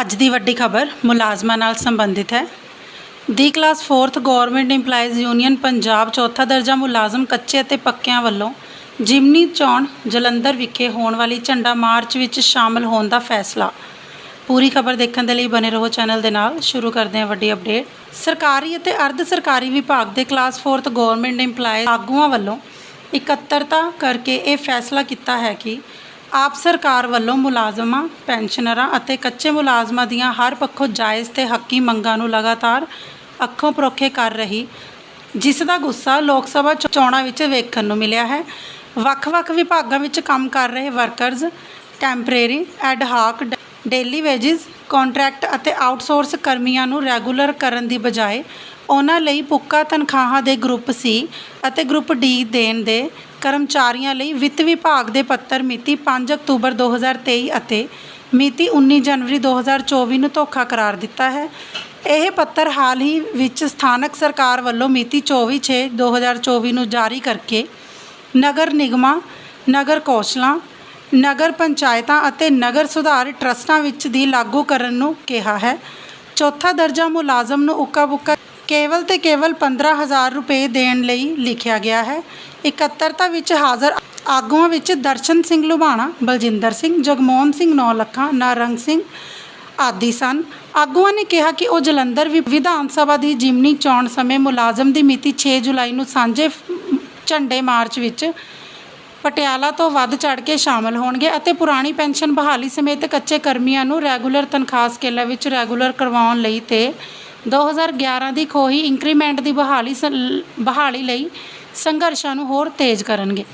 ਅੱਜ ਦੀ ਵੱਡੀ ਖਬਰ ਮੁਲਾਜ਼ਮਾਂ ਨਾਲ ਸੰਬੰਧਿਤ ਹੈ। ਦੀ class 4th government EMPLOYEES union Punjab ਚੌਥਾ ਦਰਜਾ ਮੁਲਾਜ਼ਮ ਕੱਚੇ ਅਤੇ ਪੱਕਿਆਂ ਵੱਲੋਂ ਜਿਮਨੀ ਚੋਣ ਜਲੰਧਰ ਵਿਖੇ ਹੋਣ ਵਾਲੀ ਝੰਡਾ ਮਾਰਚ ਵਿੱਚ ਸ਼ਾਮਲ ਹੋਣ ਦਾ ਫੈਸਲਾ। ਪੂਰੀ ਖਬਰ ਦੇਖਣ ਦੇ ਲਈ ਬਨੇ ਰਹੋ ਚੈਨਲ ਦੇ ਨਾਲ। ਸ਼ੁਰੂ ਕਰਦੇ ਹਾਂ ਵੱਡੀ ਅਪਡੇਟ ਸਰਕਾਰੀ ਅਤੇ ਅਰਧ ਸਰਕਾਰੀ ਵਿਭਾਗ ਦੇ ਕਲਾਸ 4th ਗਵਰਨਮੈਂਟ EMPLOYEES ਆਗੂਆਂ ਵੱਲੋਂ ਇਕੱਤਰਤਾ ਕਰਕੇ ਇਹ ਫੈਸਲਾ ਕੀਤਾ ਹੈ ਕਿ ਆਪ ਸਰਕਾਰ ਵੱਲੋਂ ਮੁਲਾਜ਼ਮਾਂ, ਪੈਨਸ਼ਨਰਾਂ ਅਤੇ ਕੱਚੇ ਮੁਲਾਜ਼ਮਾਂ ਦੀਆਂ ਹਰ ਪੱਖੋਂ ਜਾਇਜ਼ ਤੇ ਹੱਕੀ ਮੰਗਾਂ ਨੂੰ ਲਗਾਤਾਰ ਅੱਖੋਂ ਪਰੋਖੇ ਕਰ ਰਹੀ, ਜਿਸ ਦਾ ਗੁੱਸਾ ਲੋਕ ਸਭਾ ਚੋਣਾਂ ਵਿੱਚ ਵੇਖਣ ਨੂੰ ਮਿਲਿਆ ਹੈ। ਵੱਖ-ਵੱਖ ਵਿਭਾਗਾਂ ਵਿੱਚ ਕੰਮ ਕਰ ਰਹੇ workers temporary, ad hoc daily wages, contract ਅਤੇ ਆਊਟਸੋਰਸ ਕਰਮੀਆਂ ਨੂੰ ਰੈਗੂਲਰ ਕਰਨ ਦੀ ਬਜਾਏ ਉਹਨਾਂ ਲਈ ਪੁੱਕਾ ਤਨਖਾਹਾਂ ਦੇ ਗਰੁੱਪ ਸੀ ਅਤੇ ਗਰੁੱਪ ਡੀ ਦੇਣ ਦੇ ਕਰਮਚਾਰੀਆਂ ਲਈ ਵਿੱਤ ਵਿਭਾਗ ਦੇ ਪੱਤਰ ਮਿਤੀ 5 ਅਕਤੂਬਰ 2023 ਅਤੇ ਮਿਤੀ 19 ਜਨਵਰੀ 2024 ਨੂੰ ਧੋਖਾ ਕਰਾਰ ਦਿੱਤਾ ਹੈ। ਇਹ ਪੱਤਰ ਹਾਲ ਹੀ ਵਿੱਚ ਸਥਾਨਕ ਸਰਕਾਰ ਵੱਲੋਂ ਮਿਤੀ 24/6/2024 ਨੂੰ ਜਾਰੀ ਕਰਕੇ ਨਗਰ ਨਿਗਮਾਂ, ਨਗਰ ਕੌਂਸਲਾਂ, ਨਗਰ ਪੰਚਾਇਤਾਂ ਅਤੇ ਨਗਰ ਸੁਧਾਰ ਟਰਸਟਾਂ ਵਿੱਚ ਦੀ ਲਾਗੂ ਕਰਨ ਨੂੰ ਕਿਹਾ ਹੈ। ਚੌਥਾ ਦਰਜਾ ਮੁਲਾਜ਼ਮ ਨੂੰ ਉੱਕਾ ਬੁੱਕਾ ਕੇਵਲ ਤੇ ਕੇਵਲ 15000 ਰੁਪਏ ਦੇਣ ਲਈ ਲਿਖਿਆ ਗਿਆ ਹੈ। ਇਕੱਤਰਤਾ ਵਿੱਚ ਹਾਜ਼ਰ ਆਗੂਆਂ ਵਿੱਚ ਦਰਸ਼ਨ ਸਿੰਘ ਲੁਬਾਣਾ ਬਲਜਿੰਦਰ ਸਿੰਘ, ਜਗਮੋਹਨ ਸਿੰਘ ਨੌਲੱਖਾ ਨਾਰੰਗ ਸਿੰਘ ਆਦਿ ਸਨ। ਆਗੂਆਂ ਨੇ ਕਿਹਾ ਕਿ ਉਹ ਜਲੰਧਰ ਵਿ- ਵਿਧਾਨ ਸਭਾ ਦੀ ਜਿਮਨੀ ਚੋਣ ਸਮੇਂ ਮੁਲਾਜ਼ਮ ਦੀ ਮਿਤੀ 6 ਜੁਲਾਈ ਨੂੰ ਸਾਂਝੇ ਝੰਡੇ ਮਾਰਚ ਵਿੱਚ ਪਟਿਆਲਾ ਤੋਂ ਵੱਧ ਚੜ ਕੇ ਸ਼ਾਮਲ ਹੋਣਗੇ ਅਤੇ ਪੁਰਾਣੀ ਪੈਨਸ਼ਨ ਬਹਾਲੀ ਸਮੇਤ ਕੱਚੇ ਕਰਮੀਆਂ ਨੂੰ ਰੈਗੂਲਰ ਤਨਖਾਹ ਸਕੇਲਾਂ ਵਿੱਚ ਰੈਗੂਲਰ ਕਰਵਾਉਣ ਲਈ ਤੇ 2011 ਦੀ ਖੋਹੀ ਇੰਕਰੀਮੈਂਟ ਦੀ ਬਹਾਲੀ ਸ- ਬਹਾਲੀ ਲਈ ਸੰਘਰਸ਼ਾਂ ਨੂੰ ਹੋਰ ਤੇਜ਼ ਕਰਨਗੇ।